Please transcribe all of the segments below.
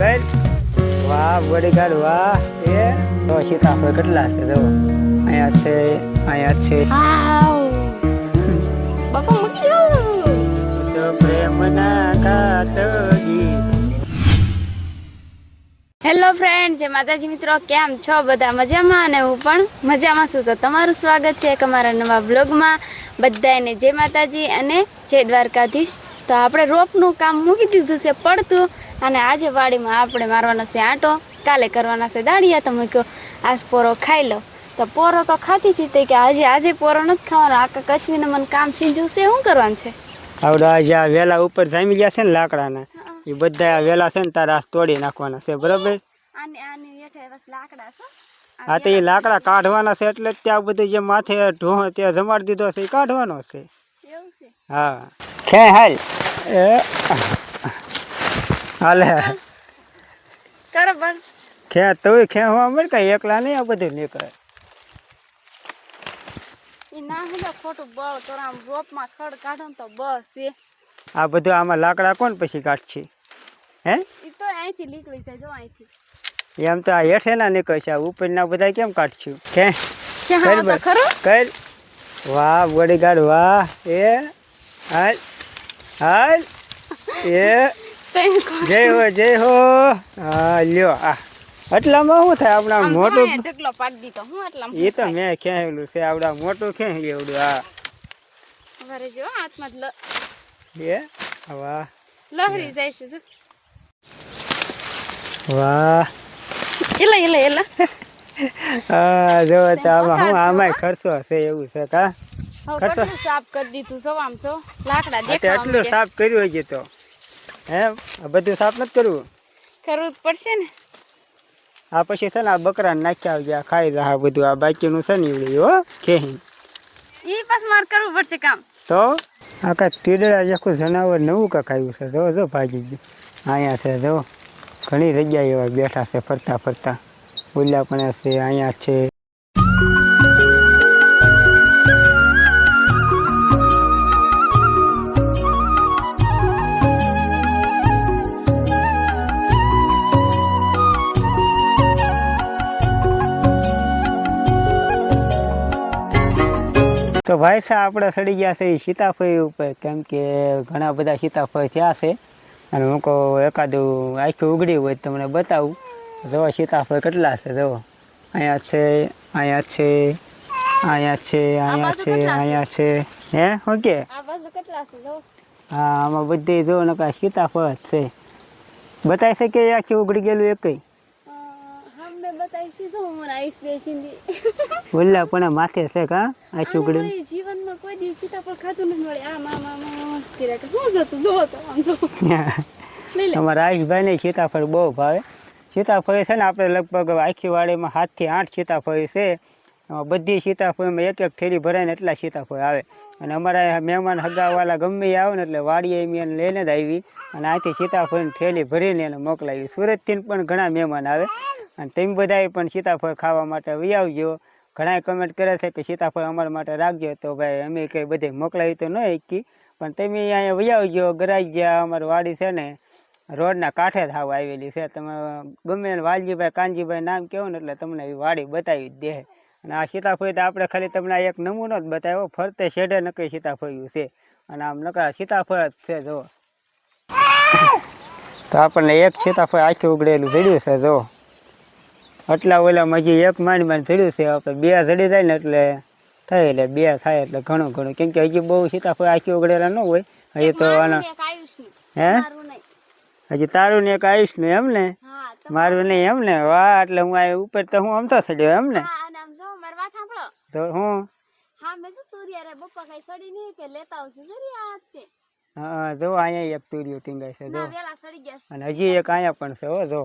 કર વાહ બોડીગાર્ડ વાહ. એ? તો સીતાફળ કેટલા છે જો અહીંયા છે અહીંયા છે. બાપા મૂકી તો પ્રેમના કાતજી હેલો ફ્રેન્ડ જે માતાજી મિત્રો. કેમ છો? બધા મજામાં? અને હું પણ મજામાં છું. તો તમારું સ્વાગત છે એક અમારા નવા બ્લોગમાં બધાને જય માતાજી અને જય દ્વારકાધીશ. તો આપણે રોપનું કામ મૂકી દીધું છે પડતું અને આજે વાડીમાં આપણે મારવાનો છે આંટો કાલે કરવાના છે દાડિયા તો મેં કહ્યું આજ પોરો ખાઈ લો તો પોરો તો ખાતી હતી કે આજે આજે પોરો નથી ખાવાનો. આખા કશ્મીરને મને કામ છીંજવું છે શું કરવાનું છે? આવડે આજે આ વેલા ઉપર જામી ગયા છે ને લાકડાના. એ બધા આ વેલા છે ને તારા તોડી નાખવાના છે બરોબર? આની આની લાકડા છે. હા તો એ લાકડા કાઢવાના છે એટલે ત્યાં બધું જે માથે ઢોહ ત્યાં જમાડી દીધો છે એ કાઢવાનો છે? હા. ખે હાલ. એ હાલે. કરો પણ ખે તોય હોવા મળે કઈ એકલા નહીં આ બધું નીકળે. એ ના હે ખોટું બળ તો આમ રોપમાં ખડ કાઢો ને તો બસ એ. આ બધું આમાં લાકડા કોણ પછી કાઢશે? હે? ઈ તો અહીંથી નીકળી જાય જો અહીંથી. એમ તો આ હેઠે ના નીકળશે આ ઉપરના બધા કેમ કાઢશું? કે? કે હા તો કર. વાહ બોડીગાર્ડ વાહ. એ હાલ. હાલ એ. જય હો જય હો. હા લ્યો આ. એટલામાં શું થાય? આપણા મોટું ઢગલો પાડી દીધો. હું એટલા એ તો મેં ખેંચેલું છે? આપણા મોટું ખેંચી એવડું હા. વરે જો હાથમાં લ- એ વાહ. લહરી જાય છે જો. વાહ. એલા એલા એલા. હા જો તો આમાં હું આમાંય ખર્ચો હશે એવું છે કા. કેટલું સાફ કરી દીધું જો આમ જો લાકડા દેખાવા આટલું સાફ કર્યું હજી તો. હે? આ બધું સાફ નથી કરવું? કરવું પડશે ને. આ પછી છે ને આ બકરા નાખ્યા આવજે આ ખાઈ રહ્યા બધું આ બાકીનું છે ને એવડું હો ખેહી ઈ પાછું મારે કરવું પડશે કામ. તો? આ કાંઈક ટીડરા જેખું જનાવર નવું કાંક આવ્યું છે જો જો ભાગી ગયું. અહીંયા છે જો ઘણી જગ્યાએ એવા બેઠા છે ફરતા ફરતા. ઓલા પણ છે અહીંયા છે. તો ભાઈ સાહેબ આપણે સડી ગયા છે સીતાફળી ઉપર. કેમ કે ઘણા બધા સીતાફળ થયા છે. અને હું કહું એકાદું આખી ઉગડી હોય તમને બતાવું. જો સીતાફળ કેટલા છે જો. અહીંયા છે અહીંયા છે અહીંયા છે અહીંયા છે અહીંયા છે. હે શું કે? આ બાજુ કેટલા છે જો? હા આમાં બધી જો નકા સીતાફળ છે. બતાવી શકે આખી ઉગડી ગયેલું એકઈ બેસીને ઓલા પણ માથે છે કા? આ ઉગડી જીવનમાં કોઈ દિવસ પણ ખાતું નથી મળે. આમ આમ આમ આમ કર્યા કરે. શું જતું જો તો આમ અમારા આયુષભાઈને સીતાફળ બહુ ભાવે. સીતાફળ છે ને આપણે લગભગ આખી વાડીમાં સાતથી આઠ સીતાફળ છે. બધી સીતાફળમાં એક એક થેલી ભરાઈને એટલા સીતાફળ આવે. અને અમારા મહેમાન હગાવાલા ગમે આવે ને એટલે વાડીએ એને લઈને જ આવી. અને આથી સીતાફળની થેલી ભરીને એને મોકલાવી. સુરતથી પણ ઘણા મહેમાન આવે. અને તેમ બધાએ પણ સીતાફળ ખાવા માટે વહી આવજો. ઘણા કમેન્ટ કરે છે કે સીતાફળ અમારા માટે રાખજો. તો ભાઈ, અમે કંઈ બધે મોકલાવી તો ન શકી પણ તમે અહીંયા વહી આવજો, ગરાઈ ગયા. અમારી વાડી છે ને, રોડના કાંઠે થાવ આવેલી છે. તમે ગમે વાલજીભાઈ, કાનજીભાઈ નામ કહો ને એટલે તમને એ વાડી બતાવી જ દે. અને આ સીતાફળ તો આપણે ખાલી તમને એક નમૂનો જ બતાવ્યો. ફરતે શેઢે નક્કી સીતાફળ્યું છે. અને આમ નકરા સીતાફળ જ છે, જો. તો આપણને એક સીતાફળ આખી ઉગડેલું જડ્યું છે, જો. આટલા ઓલામાં હજી એક માંડ માંડ ચડ્યું છે આપણે બે જડી જાય ને એટલે થાય એટલે બે થાય એટલે ઘણું ઘણું. કેમ કે હજી બહુ સીતાફળ આખી ઓગળેલા ન હોય હજી તો આના હે? હજી તારું ને એક આયુષ ને એમ ને? મારું નહીં એમ ને? વાહ એટલે હું આ ઉપર તો હું આમતો ચડ્યો એમ ને? તો હું? હા આવશે જો અહીંયા એક તુરિયો ટીંગાય છે જો. અને હજી એક અહીંયા પણ છે હો જો.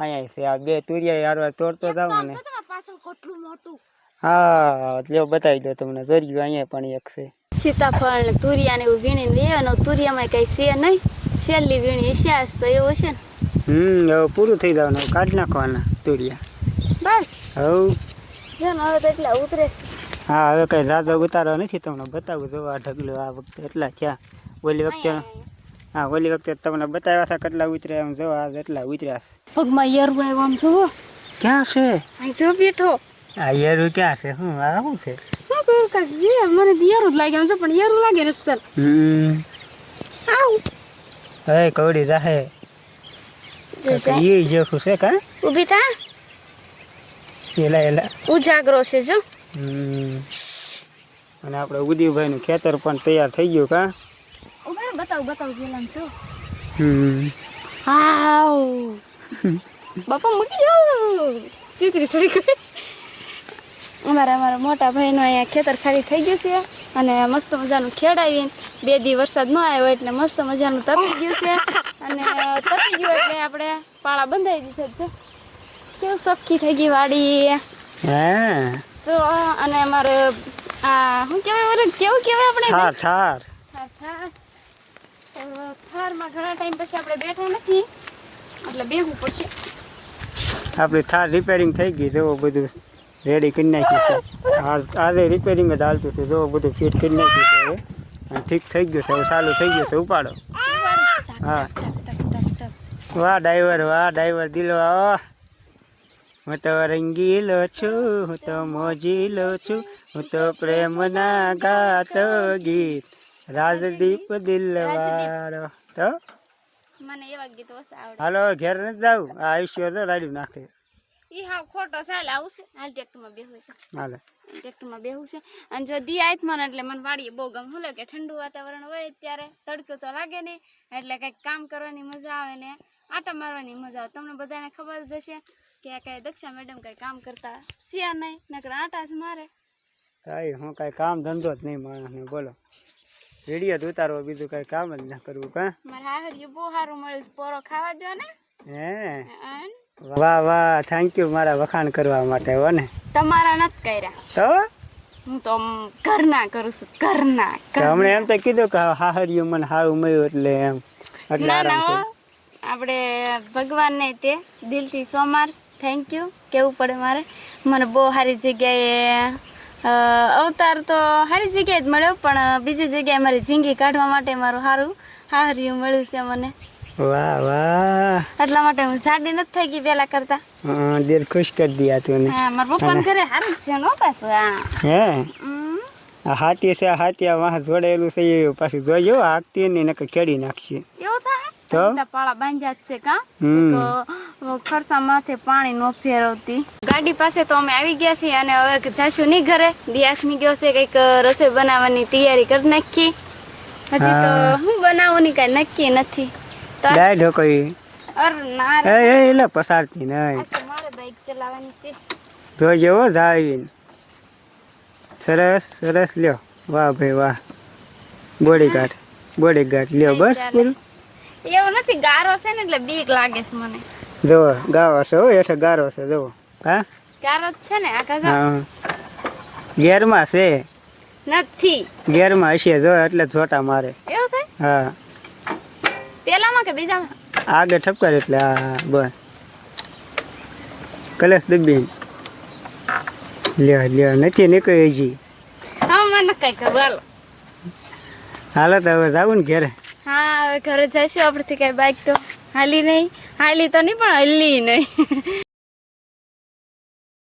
અહીંયા છે. આ બે તુરિયા હારવા તોડતો જાવ ને. જો તમારા પાછળ કેટલું મોટું. હા એટલે બતાવી દો તમને. દરિયો અહીંયા પણ એક છે. સીતાફળ ને તુરિયા ને એવું વીણીને લે અને તુરિયામાં કઈ છે નહીં. છેલ્લી વીણી છે તો એવું છે ને. હમ હવે પૂરું થઈ જવાનું કાઢી નાખવાના તુરિયા. બસ. હવ. જો હવે તો એટલા ઉતરે હા હવે કઈ જાજો ઉતારો નથી તમને બતાવું. જો આ ઢગલો આ વખતે એટલા થયા. ઓલી વખતે. હા ઓલી વખતે તમને બતાવ્યા હતા કેટલા ઉતર્યા એમ જો આ એટલા ઉતર્યા છે. પગમાં યરું આવ્યો આમ જુઓ ક્યાં છે? અહીં જો બેઠો. આ યરું ક્યાં છે? હું આ શું છે? મને યરું જ લાગે આમ જો પણ યરું લાગે હમ. આવ. હે કવડી જાહે. છે એ જેખું છે કા? ઊભી થા. એલા એલા. ઉજાગરો છે જો. હમ. અને આપણે ઉદયભાઈ નું ખેતર પણ તૈયાર થઈ ગયું કા? બતાવ બતાવ છો હમ હાવ બાપા મૂકી જાઓ ચીકરી સડી ગઈ અમારા અમારા મોટા ભાઈનો અહીંયા ખેતર ખાલી થઈ ગયું છે અને મસ્ત મજાનું ખેડાવીને બે દી વરસાદ ન આવ્યો એટલે મસ્ત મજાનું તપી ગયું છે અને તપી ગયું એટલે આપણે પાળા બંધાઈ દીધા છે કેવું સફકી થઈ ગઈ વાડી તો અને અમારે આ શું કહેવાય કેવું કહેવાય આપણે ઠાર ઠાર તો આપણે આપણી થાર રિપેરિંગ થઈ ગઈ જો બધું રેડી કરી નાખ્યું છે. આજ- રિપેરિંગ જ હાલતું હતું જો બધું ફિટ કરી નાખ્યું છે હવે. ઠીક થઈ ગયું છે, હવે ચાલુ થઈ ગયું છે, ઉપાડો. હા. વાહ, ડ્રાઈવર વાહ, ડ્રાઈવર દિલો આવો હું તો રંગીલો છું, હું તો મોજીલો છું, હું તો પ્રેમના ગાતો ગીત. રાજદીપ દિલવાળો તો? મને એવા ગીતો ઓછા આવડે. હાલો ઘેર ન જાવ આ આયુષ્ય તો રાડ્યું નાખે. ઈ હા ખોટો ચાલે આવશે હાલ ટ્રેક્ટરમાં બેહું છે. હાલે. ટ્રેક્ટરમાં બેહું છે. અને જો દી આયત મને એટલે મને વાડીએ બહુ ગમ. હું કે ઠંડુ વાતાવરણ હોય ત્યારે તડકો તો લાગે નહીં એટલે કંઈક કામ કરવાની મજા આવે ને આટા મારવાની મજા આવે. તમને બધાને ખબર જ હશે કે કઈ દક્ષા મેડમ કઈ કામ કરતા સિયા નહીં નકર આટા જ મારે. કઈ હું કઈ કામ ધંધો જ નહીં માણસને બોલો. વીડિયો જ ઉતારવો બીજું કઈ કામ જ ના કરવું કા? મારા બહુ સારું મળ્યું પોરો ખાવા દો ને. હે? વાહ વાહ થેન્ક યુ મારા વખાણ કરવા માટે હો ને. તમારા નત કર્યા. તો? હું તો ઘરના કરું છું ઘરના હમણે એમ તો કીધું કે હાહરિયું મને સારું મળ્યું એટલે એમ. એટલે આરામ. આપણે ભગવાનને તે દિલથી સોમાર થેન્ક યુ કેવું પડે મારે? મને બહુ સારી જગ્યાએ અવતાર તો સારી જગ્યાએ જ મળ્યો પણ બીજી જગ્યાએ મારી જિંદગી કાઢવા માટે મારું સારું હાહરિયું મળ્યું છે મને. વાહ વાહ. એટલા માટે હું જાડી નથી થઈ ગઈ પેલા કરતા. દિલ ખુશ કરી દીયા તું હા મારા પપ્પાને ઘરે સારું છે નો પાછું હા? હે હાથી છે હાથી વાહ જોડેલું છે એ પાછું જોજો હાકતી ને નકર ખેડી નાખશે એવું થાય? તો? પાળા બાંધ્યા જ છે કા? તો ખરસા માથે પાણી નો ફેરવતી. ગાડી પાસે તો અમે આવી ગયા છીએ અને હવે જાશું નહીં ઘરે. દિયાસની ગયો છે કંઈક રસોઈ બનાવવાની તૈયારી કરી નાખી. હજી તો હું. બનાવું ની કઈ નક્કી નથી. ડાય ઢોકળી અર ના એ એટલે પસારતી નહીં. મારે બાઈક ચલાવવાની છે. જોજો જેવો જાવીને. સરસ સરસ લ્યો. વાહ ભાઈ વાહ. બોડી ગાર્ડ બોડી ગાર્ડ લ્યો બસ. એવું નથી ગારો છે ને એટલે બીક લાગે છે મને. જુઓ ગાવા હશે હો હેઠે ગારો છે જુઓ હા? ગારો છે ને આ જા- હા. ગેરમાં છે. નથી. ગેરમાં હશે જો એટલે જ જોટા મારે. એવું થાય? હા. પેલામાં કે બીજામાં? આગળ ઠપકાર એટલે હા બસ કલેશ દબી લ્યો લ્યો નથી નીકળી હજી. હા મને કઈ ખબર. હાલો. હાલો તો હવે જાવું ને ઘેરે? હા હવે ઘરે જઈશું આપણેથી કઈ બાઈક તો હાલી નહીં. હાલી તો નહીં પણ હલી નહીં.